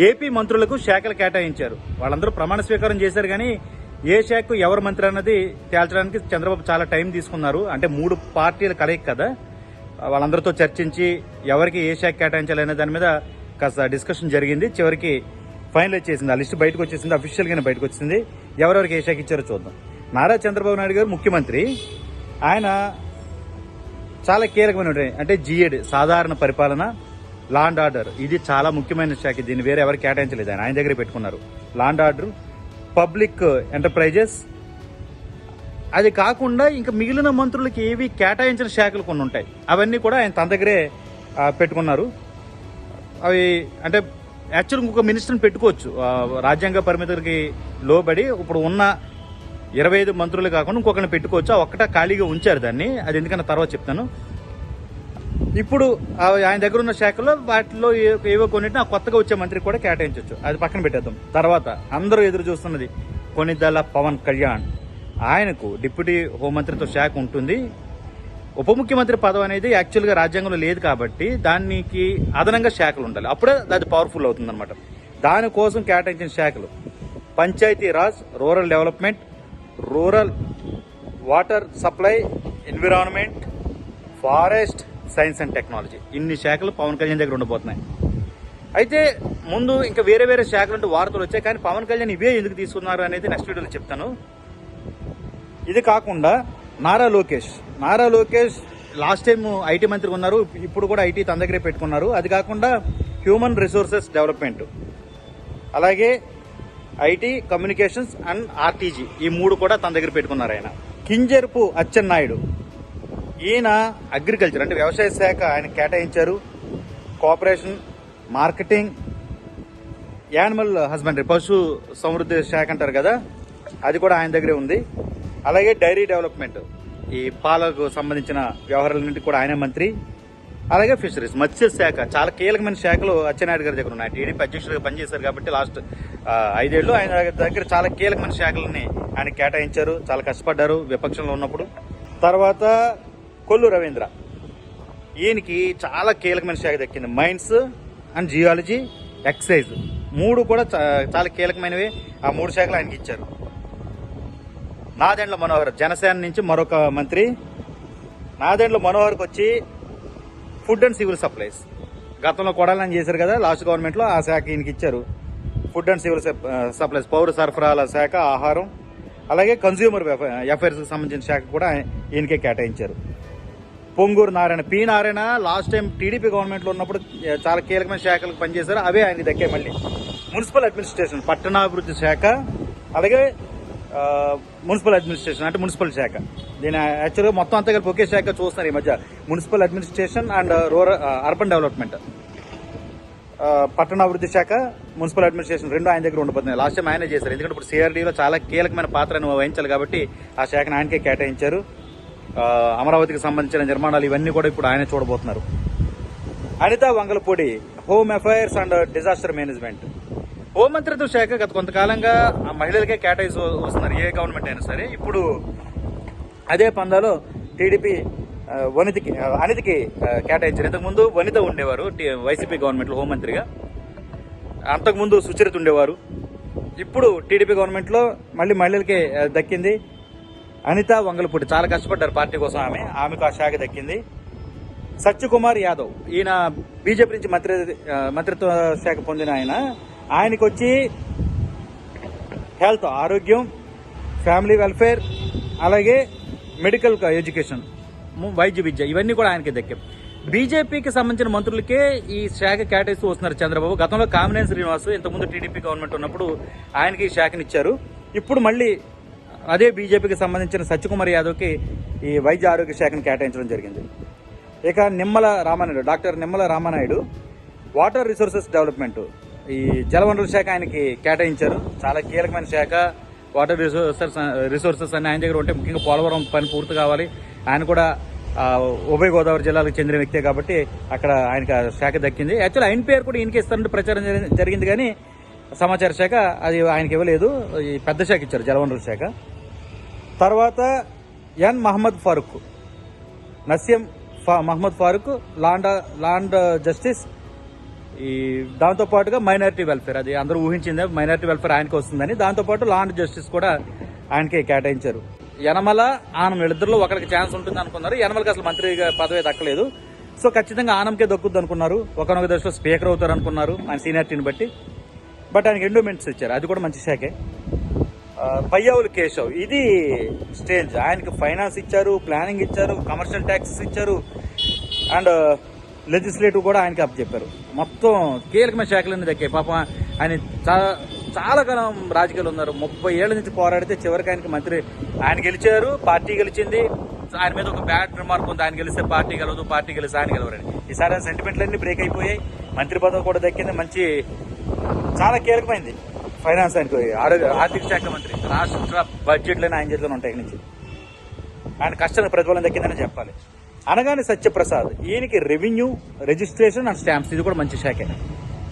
AP మంత్రులకు శాఖలు కేటాయించారు. వాళ్ళందరూ ప్రమాణ స్వీకారం చేశారు కానీ ఏ శాఖకు ఎవరు మంత్రి అన్నది తేల్చడానికి చంద్రబాబు చాలా టైం తీసుకున్నారు. అంటే మూడు పార్టీల కలయిక కదా. వాళ్ళందరితో చర్చించి ఎవరికి ఏ శాఖ కేటాయించాలనే దాని మీద కాస్త డిస్కషన్ జరిగింది. చివరికి ఫైనలైజ్ చేసింది. ఆ లిస్ట్ బయటకు వచ్చేసింది. అఫీషియల్గానే బయటకు వచ్చింది. ఎవరెవరికి ఏ శాఖ ఇచ్చారో చూద్దాం. నారా చంద్రబాబు నాయుడు గారు ముఖ్యమంత్రి. ఆయన చాలా కీలకమైన అంటే జిఎడ్ సాధారణ పరిపాలన. Law and order. ఇది చాలా ముఖ్యమైన శాఖ. దీన్ని వేరే ఎవరు కేటాయించలేదు. ఆయన ఆయన దగ్గరే పెట్టుకున్నారు. Law and order public enterprises. అది కాకుండా ఇంకా మిగిలిన మంత్రులకి ఏవి కేటాయించిన శాఖలు కొన్ని ఉంటాయి. అవన్నీ కూడా ఆయన తన దగ్గరే పెట్టుకున్నారు. అవి అంటే యాక్చువల్ ఇంకొక మినిస్టర్ని పెట్టుకోవచ్చు. రాజ్యాంగ పరిమితులకి లోబడి ఇప్పుడు ఉన్న ఇరవై ఐదు మంత్రులు కాకుండా ఇంకొకరిని పెట్టుకోవచ్చు. ఆ ఒక్కట ఖాళీగా ఉంచారు దాన్ని. అది ఎందుకన్నా తర్వాత చెప్తాను. ఇప్పుడు ఆయన దగ్గర ఉన్న శాఖలో వాటిలో ఏవో కొన్నిటిని ఆ కొత్తగా వచ్చే మంత్రికి కూడా కేటాయించవచ్చు అది పక్కన పెట్టేద్దాం. తర్వాత అందరూ ఎదురు చూస్తున్నది కొనిదల పవన్ కళ్యాణ్. ఆయనకు డిప్యూటీ హోంమంత్రితో శాఖ ఉంటుంది. ఉప ముఖ్యమంత్రి పదవి అనేది యాక్చువల్గా రాజ్యాంగంలో లేదు కాబట్టి దానికి అదనంగా శాఖలు ఉండాలి. అప్పుడే అది పవర్ఫుల్ అవుతుంది అనమాట దానికోసం కేటాయించిన శాఖలు Panchayati Raj rural development rural water supply environment forest science and technology. ఇన్ని శాఖలు పవన్ కళ్యాణ్ దగ్గర ఉండబోతున్నాయి అయితే ముందు ఇంకా వేరే వేరే శాఖలు అంటే వార్తలు వచ్చాయి కానీ పవన్ కళ్యాణ్ ఇవే ఎందుకు తీసుకున్నారు అనేది నెక్స్ట్ వీడియోలో చెప్తాను. ఇది కాకుండా Nara Lokesh. Nara Lokesh last time IT మంత్రి ఉన్నారు ఇప్పుడు కూడా ఐటీ తన దగ్గరే పెట్టుకున్నారు. అది కాకుండా హ్యూమన్ రిసోర్సెస్ డెవలప్మెంట్ అలాగే ఐటీ కమ్యూనికేషన్స్ అండ్ ఆర్టీజీ ఈ మూడు కూడా తన దగ్గర పెట్టుకున్నారు ఆయన. కింజర్పు అచ్చెన్నాయుడు. ఈయన అగ్రికల్చర్ అంటే వ్యవసాయ శాఖ ఆయన కేటాయించారు. కోఆపరేషన్ మార్కెటింగ్ యానిమల్ హస్బెండరీ పశు సమృద్ధి శాఖ అంటారు కదా అది కూడా ఆయన దగ్గరే ఉంది. అలాగే డైరీ డెవలప్మెంట్ ఈ పాలకు సంబంధించిన వ్యవహారాలన్నింటికి కూడా ఆయన మంత్రి. అలాగే ఫిషరీస్ మత్స్య శాఖ చాలా కీలకమైన శాఖలు అచ్చెన్నాయుడు గారి దగ్గర ఉన్నాయి. టీడీపీ అధ్యక్షుడిగా పనిచేశారు కాబట్టి లాస్ట్ ఐదేళ్ళు ఐదేళ్ళు ఆయన దగ్గర చాలా కీలకమైన శాఖలని ఆయన కేటాయించారు. చాలా కష్టపడ్డారు విపక్షంలో ఉన్నప్పుడు. తర్వాత కొల్లు రవీంద్ర. ఈయనకి చాలా కీలకమైన శాఖ దక్కింది. Mines and geology excise. మూడు కూడా చాలా కీలకమైనవి. ఆ మూడు శాఖలు ఆయనకి ఇచ్చారు. నాదెండ్ల మనోహర్ జనసేన నుంచి మరొక మంత్రి. నాదెండ్ల మనోహర్కి వచ్చి ఫుడ్ అండ్ సివిల్ సప్లైస్. గతంలో కొడాలని చేశారు కదా లాస్ట్ గవర్నమెంట్లో ఆ శాఖ ఈయనకి ఇచ్చారు. Food and civil sup- supplies పౌర సరఫరాల శాఖ ఆహారం. అలాగే కన్స్యూమర్ అఫైర్స్కి సంబంధించిన శాఖ కూడా ఈయనకే కేటాయించారు. Ponguru Narayana. P Narayana last time TDP గవర్నమెంట్లో ఉన్నప్పుడు చాలా కీలకమైన శాఖలకు పనిచేశారు. అవే ఆయనకి దక్కే మళ్ళీ. మున్సిపల్ అడ్మినిస్ట్రేషన్ పట్టణాభివృద్ధి శాఖ అలాగే మున్సిపల్ అడ్మినిస్ట్రేషన్ అంటే మున్సిపల్ శాఖ. దీని యాక్చువల్గా మొత్తం అంతా కలిపి ఒకే శాఖ చూస్తున్నారు ఈ మధ్య. Municipal administration and rural urban development. పట్టణాభివృద్ధి శాఖ మున్సిపల్ అడ్మినిస్ట్రేషన్ రెండు ఆయన దగ్గర ఉండిపోతున్నాయి. లాస్ట్ టైం ఆయనే చేశారు. ఎందుకంటే ఇప్పుడు సిఆర్డీలో చాలా కీలకమైన పాత్రను వహించాలి కాబట్టి ఆ శాఖను ఆయనకే కేటాయించారు. అమరావతికి సంబంధించిన నిర్మాణాలు ఇవన్నీ కూడా ఇప్పుడు ఆయన చూడబోతున్నారు. Anitha Vangalapudi home affairs and disaster management హోంమంత్రిత్వ శాఖ గత కొంతకాలంగా ఆ మహిళలకే కేటాయిస్తూ వస్తున్నారు. ఏ గవర్నమెంట్ అయినా సరే. ఇప్పుడు అదే పందాలో టీడీపీ వనితికి అనితికి కేటాయించారు. ఇంతకుముందు వనిత ఉండేవారు. వైసీపీ గవర్నమెంట్లో హోంమంత్రిగా. అంతకుముందు సుచరిత ఉండేవారు. ఇప్పుడు టీడీపీ గవర్నమెంట్లో మళ్ళీ మహిళలకే దక్కింది అనిత వంగలపూడి చాలా కష్టపడ్డారు పార్టీ కోసం ఆమె. ఆమెకు ఆ శాఖ దక్కింది. సత్యకుమార్ యాదవ్ ఈయన బీజేపీ నుంచి మంత్రి మంత్రిత్వ శాఖ పొందిన ఆయన. ఆయనకు వచ్చి హెల్త్ ఆరోగ్యం ఫ్యామిలీ వెల్ఫేర్ అలాగే మెడికల్ ఎడ్యుకేషన్ వైద్య విద్య ఇవన్నీ కూడా ఆయనకి దక్కాం బీజేపీకి సంబంధించిన మంత్రులకే ఈ శాఖ కేటాయిస్తూ వస్తున్నారు చంద్రబాబు. గతంలో కామినేని శ్రీనివాస్ ఇంతకుముందు టీడీపీ గవర్నమెంట్ ఉన్నప్పుడు ఆయనకి ఈ శాఖనిచ్చారు. ఇప్పుడు మళ్ళీ అదే బీజేపీకి సంబంధించిన సత్యకుమార్ యాదవ్కి ఈ వైద్య ఆరోగ్య శాఖను కేటాయించడం జరిగింది. ఇక Nimmala Ramanaidu doctor Nimmala Ramanaidu water resources development. ఈ జలవనరుల శాఖ ఆయనకి కేటాయించారు. చాలా కీలకమైన శాఖ. వాటర్ రిసోర్సెస్ రిసోర్సెస్ అన్ని ఆయన దగ్గర ఉంటే ముఖ్యంగా పోలవరం పని పూర్తి కావాలి. ఆయన కూడా ఉభయ గోదావరి జిల్లాలకు చెందిన వ్యక్తే కాబట్టి అక్కడ ఆయనకు శాఖ దక్కింది. యాక్చువల్ ఆయన పేరు కూడా ఈయనకి ఇస్తారంటే ప్రచారం జరిగింది కానీ సమాచార శాఖ అది ఆయనకి ఇవ్వలేదు. ఈ పెద్ద శాఖ ఇచ్చారు జలవనరుల శాఖ. తర్వాత ఎన్ మహమ్మద్ ఫారూక్ నసీం ఫా Mohammed Farooq law and law and justice ఈ దాంతోపాటుగా మైనారిటీ వెల్ఫేర్ అది అందరూ ఊహించిందే మైనారిటీ వెల్ఫేర్ ఆయనకి వస్తుందని దాంతోపాటు లాండ్ జస్టిస్ కూడా ఆయనకి కేటాయించారు. యనమల ఆనం వీళ్ళిద్దరిలో ఒకరికి ఛాన్స్ ఉంటుంది అనుకున్నారు. యనమలకి అసలు మంత్రి పదవి దక్కలేదు. సో ఖచ్చితంగా ఆనంకే దక్కుద్ది అనుకున్నారు. ఒకనొక దశలో స్పీకర్ అవుతారు అనుకున్నారు ఆయన సీనియారిటీని బట్టి. బట్ ఆయనకి ఎండోమెంట్స్ ఇచ్చారు. అది కూడా మంచి శాఖే. పయ్యావులు కేశవ్ ఇది స్టేజ్. ఆయనకి ఫైనాన్స్ ఇచ్చారు ప్లానింగ్ ఇచ్చారు కమర్షియల్ ట్యాక్సెస్ ఇచ్చారు అండ్ లెజిస్లేటివ్ కూడా ఆయనకి అప్ చెప్పారు. మొత్తం కీలకమైన శాఖలన్నీ దక్కాయి. పాపం ఆయన చాలా చాలా కాలం రాజకీయాలు ఉన్నారు. ముప్పై ఏళ్ళ నుంచి పోరాడితే చివరికి ఆయనకి మంత్రి ఆయన గెలిచారు పార్టీ గెలిచింది. ఆయన మీద ఒక బ్యాడ్ రిమార్క్ ఉంది. ఆయన గెలిస్తే పార్టీ గెలవదు పార్టీ గెలిస్తే ఆయన గెలవరని. ఈసారి సెంటిమెంట్లన్నీ బ్రేక్ అయిపోయాయి. మంత్రి పదవి కూడా దక్కింది. మంచి చాలా కీలకమైంది. ఫైనాన్స్ ఆయనకు ఆరోగ్య ఆర్థిక శాఖ మంత్రి. రాష్ట్ర బడ్జెట్లోనే ఆయన చేతిలో ఉంటాయి నుంచి. ఆయన కష్టానికి ప్రతిఫలం దక్కిందని చెప్పాలి. అనగానే సత్యప్రసాద్ ఈయనకి రెవెన్యూ రిజిస్ట్రేషన్ అండ్ స్టాంప్స్ ఇది కూడా మంచి శాఖ.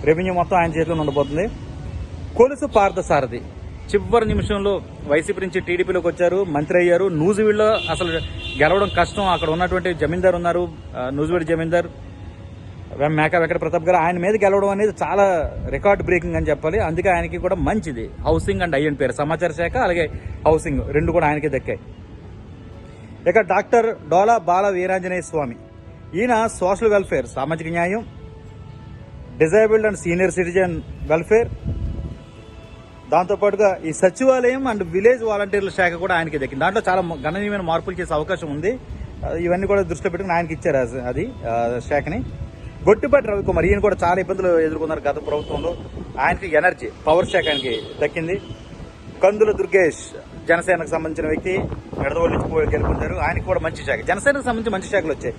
రెవెన్యూ మొత్తం ఆయన చేతిలో ఉండబోతుంది. కొలుసు పార్థసారథి. చివరి నిమిషంలో వైసీపీ నుంచి టీడీపీలోకి వచ్చారు మంత్రి అయ్యారు. నూజివీడ్లో అసలు గెలవడం కష్టం. అక్కడ ఉన్నటువంటి జమీందార్ ఉన్నారు నూజివీడ్ జమీందార్. మేక వెంకట ప్రతాప్ గారు ఆయన మీద గెలవడం అనేది చాలా రికార్డ్ బ్రేకింగ్ అని చెప్పాలి. అందుకే ఆయనకి కూడా మంచిది. హౌసింగ్ అండ్ ఐఎన్ పేరు. సమాచార శాఖ అలాగే హౌసింగ్ రెండు కూడా ఆయనకి దక్కాయి. ఇక డాక్టర్ డోలా బాల వీరాంజనేయ స్వామి. ఈయన సోషల్ వెల్ఫేర్ సామాజిక న్యాయం disabled and senior citizen welfare. దాంతోపాటుగా ఈ సచివాలయం అండ్ విలేజ్ వాలంటీర్ల శాఖ కూడా ఆయనకి దక్కింది. దాంట్లో చాలా గణనీయమైన మార్పులు చేసే అవకాశం ఉంది. ఇవన్నీ కూడా దృష్టిలో పెట్టుకుని ఆయనకి ఇచ్చారు అది- శాఖని. గొట్టిపాటి రవికుమార్ ఈయన కూడా చాలా ఇబ్బందులు ఎదుర్కొన్నారు గత ప్రభుత్వంలో. ఆయనకి ఎనర్జీ పవర్ శాఖ ఆయనకి దక్కింది. కందుల దుర్గేష్ జనసేనకు సంబంధించిన వ్యక్తి ఎడదవల్లి నుంచి గెలుపొందారు. ఆయనకి కూడా మంచి శాఖ జనసేనకు సంబంధించి మంచి శాఖలు వచ్చాయి.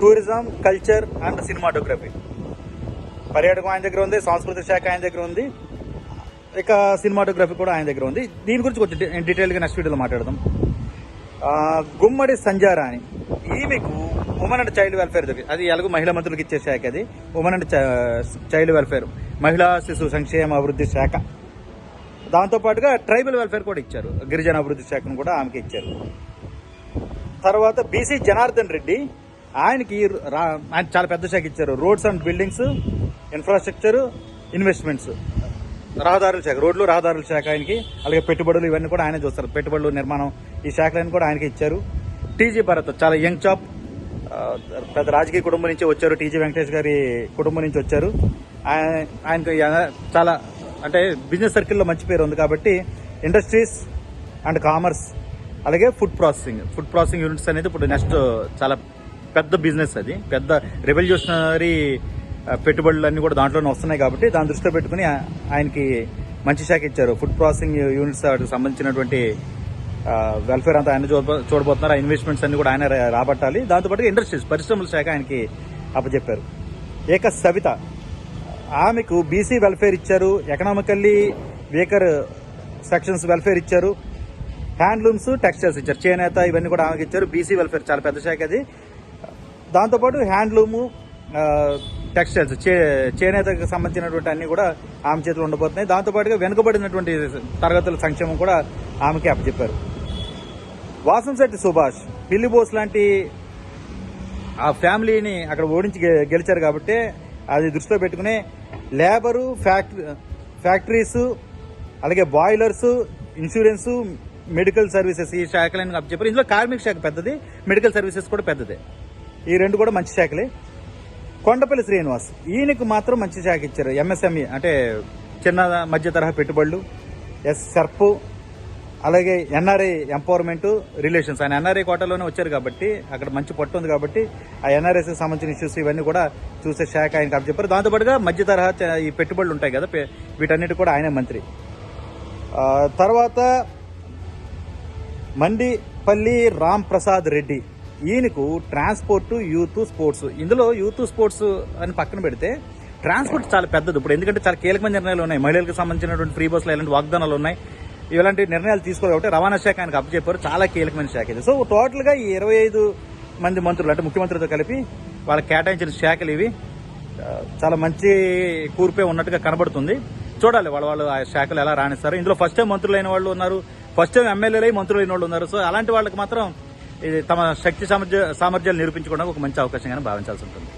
Tourism culture and cinematography. పర్యాటకం ఆయన దగ్గర ఉంది సాంస్కృతిక శాఖ ఆయన దగ్గర ఉంది ఇక సినిమాటోగ్రఫీ కూడా ఆయన దగ్గర ఉంది. దీని గురించి కొంచెం డీటెయిల్గా నెక్స్ట్ వీడియోలో మాట్లాడదాం. గుమ్మడి సంజారాణి ఈమెకు ఉమెన్ అండ్ చైల్డ్ వెల్ఫేర్ దొరికి అది ఎలాగో మహిళా మంత్రులకు ఇచ్చే శాఖ అది. ఉమెన్ అండ్ చైల్డ్ వెల్ఫేర్ మహిళా శిశు సంక్షేమ అభివృద్ధి శాఖ. దాంతోపాటుగా ట్రైబల్ వెల్ఫేర్ కూడా ఇచ్చారు. గిరిజన అభివృద్ధి శాఖను కూడా ఆమెకి ఇచ్చారు. తర్వాత బీసీ జనార్దన్ రెడ్డి ఆయనకి ఆయన చాలా పెద్ద శాఖ ఇచ్చారు. Roads and buildings infrastructure investments రహదారుల శాఖ రోడ్లు రహదారుల శాఖ ఆయనకి. అలాగే పెట్టుబడులు ఇవన్నీ కూడా ఆయన చూస్తారు. పెట్టుబడులు నిర్మాణం ఈ శాఖలన్నీ కూడా ఆయనకి ఇచ్చారు. టీజీ భరత్ చాలా యంగ్ చాప్ పెద్ద రాజకీయ కుటుంబం నుంచి వచ్చారు. టీజీ వెంకటేష్ గారి కుటుంబం నుంచి వచ్చారు. ఆయన- ఆయనకు చాలా అంటే బిజినెస్ సర్కిల్లో మంచి పేరు ఉంది కాబట్టి ఇండస్ట్రీస్ అండ్ కామర్స్ అలాగే food processing. Food processing units అనేది ఇప్పుడు నెక్స్ట్ చాలా పెద్ద బిజినెస్ అది. పెద్ద రెవల్యూషనరీ పెట్టుబడులు అన్నీ కూడా దాంట్లోనే వస్తున్నాయి కాబట్టి దాని దృష్టిలో పెట్టుకుని ఆయనకి మంచి శాఖ ఇచ్చారు. ఫుడ్ ప్రాసెసింగ్ యూనిట్స్ వాటికి సంబంధించినటువంటి వెల్ఫేర్ అంతా ఆయన చూడబోతున్నారు. ఆ ఇన్వెస్ట్మెంట్స్ అన్ని కూడా ఆయన రాబట్టాలి. దాంతోపాటు ఇండస్ట్రీస్ పరిశ్రమల శాఖ ఆయనకి అప్పచెప్పారు. ఏక సవిత ఆమెకు బీసీ వెల్ఫేర్ ఇచ్చారు. ఎకనామికల్లీ వీకర్ సెక్షన్స్ వెల్ఫేర్ ఇచ్చారు. హ్యాండ్లూమ్స్ టెక్స్టైల్స్ ఇచ్చారు. చేనేత ఇవన్నీ కూడా ఆమెకి ఇచ్చారు. బీసీ వెల్ఫేర్ చాలా పెద్ద శాఖ అది. దాంతోపాటు హ్యాండ్లూము టెక్స్టైల్స్ చే చేనేతకు సంబంధించినటువంటి అన్ని కూడా ఆమె చేతిలో ఉండబోతున్నాయి దాంతోపాటుగా వెనుకబడినటువంటి తరగతుల సంక్షేమం కూడా ఆమెకి అప్పచెప్పారు. వాసంశెట్టి సుభాష్ పిల్లి బోస్ లాంటి ఆ ఫ్యామిలీని అక్కడ ఓడించి గె- గెలిచారు కాబట్టి అది దృష్టిలో పెట్టుకుని లేబరు ఫ్యాక్టరీ ఫ్యాక్టరీస్ అలాగే బాయిలర్స్ ఇన్సూరెన్స్ మెడికల్ సర్వీసెస్ ఈ శాఖలను చెప్పారు. ఇందులో కార్మిక శాఖ పెద్దది మెడికల్ సర్వీసెస్ కూడా పెద్దదే. ఈ రెండు కూడా మంచి శాఖలే. కొండపల్లి శ్రీనివాస్ ఈయనకు మాత్రం మంచి శాఖ ఇచ్చారు. ఎంఎస్ఎంఈ అంటే చిన్న మధ్య తరహా పెట్టుబడులు ఎస్ సర్ప్ అలాగే ఎన్ఆర్ఐ ఎంపవర్మెంట్ రిలేషన్స్. ఆయన ఎన్ఆర్ఐ కోటలోనే వచ్చారు కాబట్టి అక్కడ మంచి పట్టు ఉంది కాబట్టి ఆ ఎన్ఆర్ఎస్ సంబంధించిన ఇష్యూస్ ఇవన్నీ కూడా చూసే శాఖ ఆయనకు అప్ చెప్పారు దాంతోపాటుగా మధ్య తరహా ఈ పెట్టుబడులు ఉంటాయి కదా వీటన్నిటి కూడా ఆయనే మంత్రి. తర్వాత మండిపల్లి రామ్ ప్రసాద్ రెడ్డి. ఈయనకు ట్రాన్స్పోర్ట్ యూత్ స్పోర్ట్స్. ఇందులో యూత్ స్పోర్ట్స్ అని పక్కన పెడితే ట్రాన్స్పోర్ట్ చాలా పెద్దది. ఇప్పుడు ఎందుకంటే చాలా కీలకమైన నిర్ణయాలు ఉన్నాయి. మహిళలకు సంబంధించినటువంటి ఫ్రీ బస్సులు ఇలాంటి వాగ్దానాలు ఉన్నాయి. ఇలాంటి నిర్ణయాలు తీసుకోవాలి కాబట్టి రవాణా శాఖ ఆయనకు అప్పచెప్పారు చాలా కీలకమైన శాఖ ఇది. సో టోటల్గా ఈ ఇరవై ఐదు మంది మంత్రులు అంటే ముఖ్యమంత్రితో కలిపి వాళ్ళకి కేటాయించిన శాఖలు ఇవి. చాలా మంచి కూర్పే ఉన్నట్టుగా కనబడుతుంది. చూడాలి వాళ్ళ వాళ్ళు ఆ శాఖలు ఎలా రాణిస్తారు. ఇందులో ఫస్ట్ టైం మంత్రులైన వాళ్ళు ఉన్నారు. ఫస్ట్ టైం ఎమ్మెల్యేలు అయి వాళ్ళు ఉన్నారు. సో అలాంటి వాళ్ళకి మాత్రం ఇది తమ శక్తి సామర్థ్య సామర్థ్యాలు నిరూపించుకోవడానికి ఒక మంచి అవకాశంగానే భావించాల్సి ఉంటుంది.